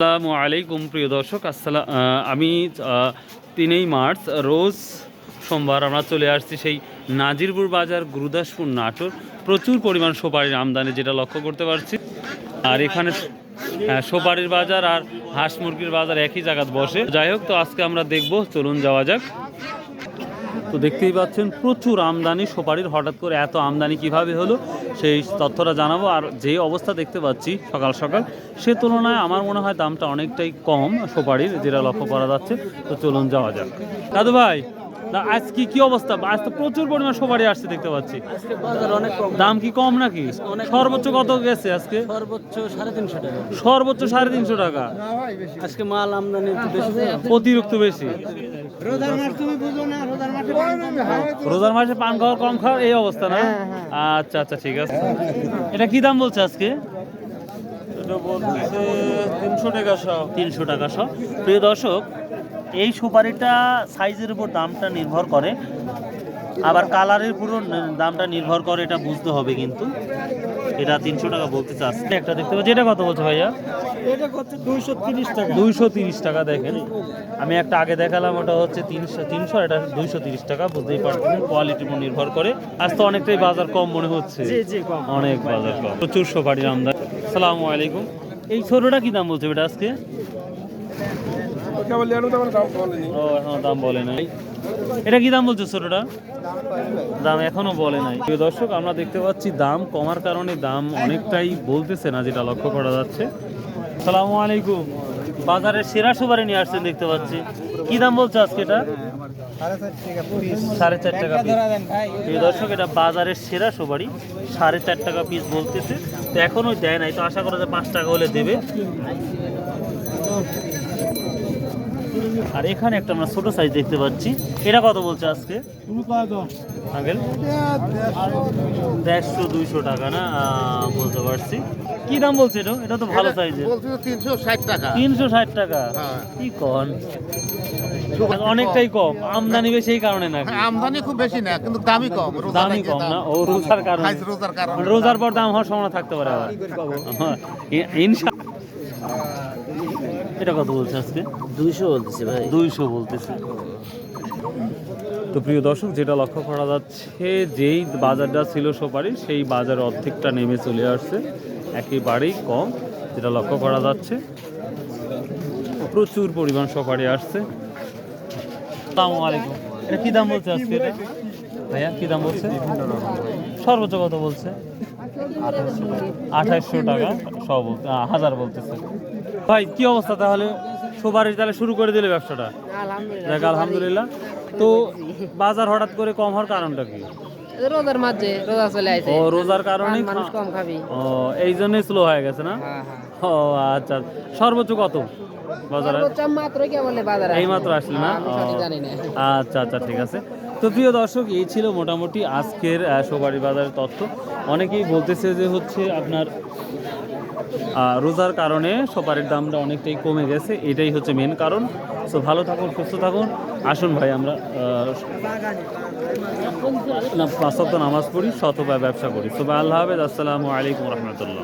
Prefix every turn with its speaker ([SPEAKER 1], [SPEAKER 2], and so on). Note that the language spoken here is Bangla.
[SPEAKER 1] আসসালামু আলাইকুম প্রিয় দর্শক। আসসালাম আমি তিনই মার্চ রোজ সোমবার আমরা চলে আসছি সেই নাজিরপুর বাজার গুরুদাসপুর নাটোর। প্রচুর পরিমাণ সুপারির আমদানি যেটা লক্ষ্য করতে পারছি। আর এখানে হ্যাঁ, সুপারির বাজার আর হাঁস মুরগির বাজার একই জায়গাতে বসে। যাই হোক তো আজকে আমরা দেখব চলুন যাওয়া যাক। তো দেখতেই পাচ্ছেন, প্রচুর আমদানি সুপারির, হঠাৎ করে এত আমদানি কীভাবে হলো, সেই তথ্যটা জানাব। আর যে অবস্থা দেখতে পাচ্ছি সকাল সকাল, সে তুলনায় আমার মনে হয় দামটা অনেকটাই কম সুপারির, যেটা লক্ষ্য করা যাচ্ছে। তো চলুন যাওয়া যাক। দাদু ভাই আজ কি কি অবস্থা? আজ তো প্রচুর পরিমাণ সুপারি আসছে দেখতে পাচ্ছি।
[SPEAKER 2] অনেক
[SPEAKER 1] দাম কি কম নাকি? সর্বোচ্চ কত গেছে আজকে?
[SPEAKER 2] সর্বোচ্চ সাড়ে তিনশো টাকা।
[SPEAKER 1] সর্বোচ্চ সাড়ে তিনশো টাকা।
[SPEAKER 2] আজকে মাল আমদানি বেশি।
[SPEAKER 1] অতিরিক্ত বেশি। রোজার মাসে পান খাওয়ার কম খাওয়ার এই অবস্থা না? আচ্ছা আচ্ছা ঠিক আছে। এটা কি দাম বলছে আজকে?
[SPEAKER 2] তিনশো টাকা সহ
[SPEAKER 1] তিনশো টাকা সহ প্রিয় দর্শক এই সুপারিটা সাইজের উপর দামটা নির্ভর করে। আবার কালারের পুরো দামটা নির্ভর করে এটা বুঝতে হবে কিন্তু। এটা তিনশো টাকা বলতে চাচ্ছে। একটা দেখতে পাচ্ছি। এটা কত বলছে ভাইয়া?
[SPEAKER 2] এটা করছে দুইশো তিরিশ টাকা।
[SPEAKER 1] দুইশো তিরিশ টাকা দেখেন। আমি একটা আগে দেখালাম ওটা হচ্ছে তিনশো তিনশো এটা দুইশো তিরিশ টাকা বুঝতেই পারছেন। কোয়ালিটির উপর নির্ভর করে। আজ তো অনেকটাই বাজার কম মনে হচ্ছে।
[SPEAKER 2] জি জি
[SPEAKER 1] অনেক বাজার কম। প্রচুর সুপারির আমদানি। সালামু আলাইকুম। এই ছোটটা কি দাম বলছে এটা আজকে? এটা কি দাম ছোটটা? দাম এখনও বলে নাই। প্রিয় দর্শক, আমরা দেখতে পাচ্ছি দাম কমার কারণে দাম অনেকটাই বলতেছে না, যেটা লক্ষ্য করা যাচ্ছে। সালামু আলাইকুম। বাজারের সেরা সুপারি নিয়ে আসছেন দেখতে পাচ্ছি। কি দাম বলছে আজকে এটা? সাড়ে চার টাকা প্রিয় দর্শক, এটা বাজারের সেরা সুপারি। সাড়ে চার টাকা পিস বলতেছে। তো এখনও দেয় নাই, তো আশা করা যায় পাঁচ টাকা হলে দেবে। আর এখানে একটা আমরা ছোট সাইজ দেখতে পাচ্ছি। এটা কত বলছে আজকে? আঙ্কেল দেড়শো দুইশো টাকা না? বলতে পারছি। কি দাম বলছে এটা? এটা তো ভালো সাইজের
[SPEAKER 3] তিনশো ষাট টাকা।
[SPEAKER 1] তিনশো ষাট টাকা?
[SPEAKER 3] হ্যাঁ।
[SPEAKER 1] কি কন? অনেকটাই কম। আমদানি বেশি এই কারণে নাকি?
[SPEAKER 3] হ্যাঁ, আমদানি খুব বেশি না কিন্তু দামই কম।
[SPEAKER 1] দামই কম না? ও রোজার কারণে।
[SPEAKER 3] রোজার কারণে।
[SPEAKER 1] রোজার পর দাম হওয়ার সম্ভাবনা থাকতে পারে আবার। হ্যাঁ, ই- ইনশা এটা কত বলছে আজকে?
[SPEAKER 2] দুইশো বলতেছি ভাই।
[SPEAKER 1] দুইশো বলতেছে। তো প্রিয় দর্শক যেটা লক্ষ্য করা যাচ্ছে যেই বাজারটা ছিল সুপারি সেই বাজার অর্ধেকটা নেমে চলে আসছে। একেবারেই কম যেটা লক্ষ্য করা যাচ্ছে। প্রচুর পরিমাণ সুপারি আসছে। আসসালামু আলাইকুম। এটা কি দাম বলছে আজকে এটা? ভাইয়া কি দাম বলছে? সর্বোচ্চ কত বলছে? আঠাইশশো টাকা সব হাজার বলতেছে। ভাই কি অবস্থা তাহলে? সুপারি তাহলে শুরু করে দিলে ব্যবসাটা? দেখ আলহামদুলিল্লাহ। তো বাজার হঠাৎ করে কম হওয়ার কারণটা কি?
[SPEAKER 4] রোজার মাঝে রোজা চলে আসে।
[SPEAKER 1] ও রোজার কারণে
[SPEAKER 4] মানুষ কম খাবি।
[SPEAKER 1] ও এই জন্যই স্লো হয়ে গেছে না?
[SPEAKER 4] হ্যাঁ হ্যাঁ।
[SPEAKER 1] ও আচ্ছা। সর্বোচ্চ কত বাজারে?
[SPEAKER 4] সর্বোচ্চ মাত্র কে বলে বাজারে
[SPEAKER 1] এই মাত্র আসলে
[SPEAKER 4] জানি না।
[SPEAKER 1] আচ্ছা আচ্ছা ঠিক আছে। তো প্রিয় দর্শক, এই ছিল মোটামুটি আজকের সুপারি বাজারের তথ্য। অনেকেই বলতেছে যে হচ্ছে আপনার রোজার কারণে সুপারির দামটা অনেকটাই কমে গেছে, এটাই হচ্ছে মেন কারণ। সো ভালো থাকুন, সুস্থ থাকুন। আসুন ভাই, আমরা না, পাঁচ সপ্তাহ নামাজ পড়ি শতভাবে ব্যবসা করি। সো ভাই, আল্লাহ হাফেজ। আসসালামু আলাইকুম রহমতুল্লাহ।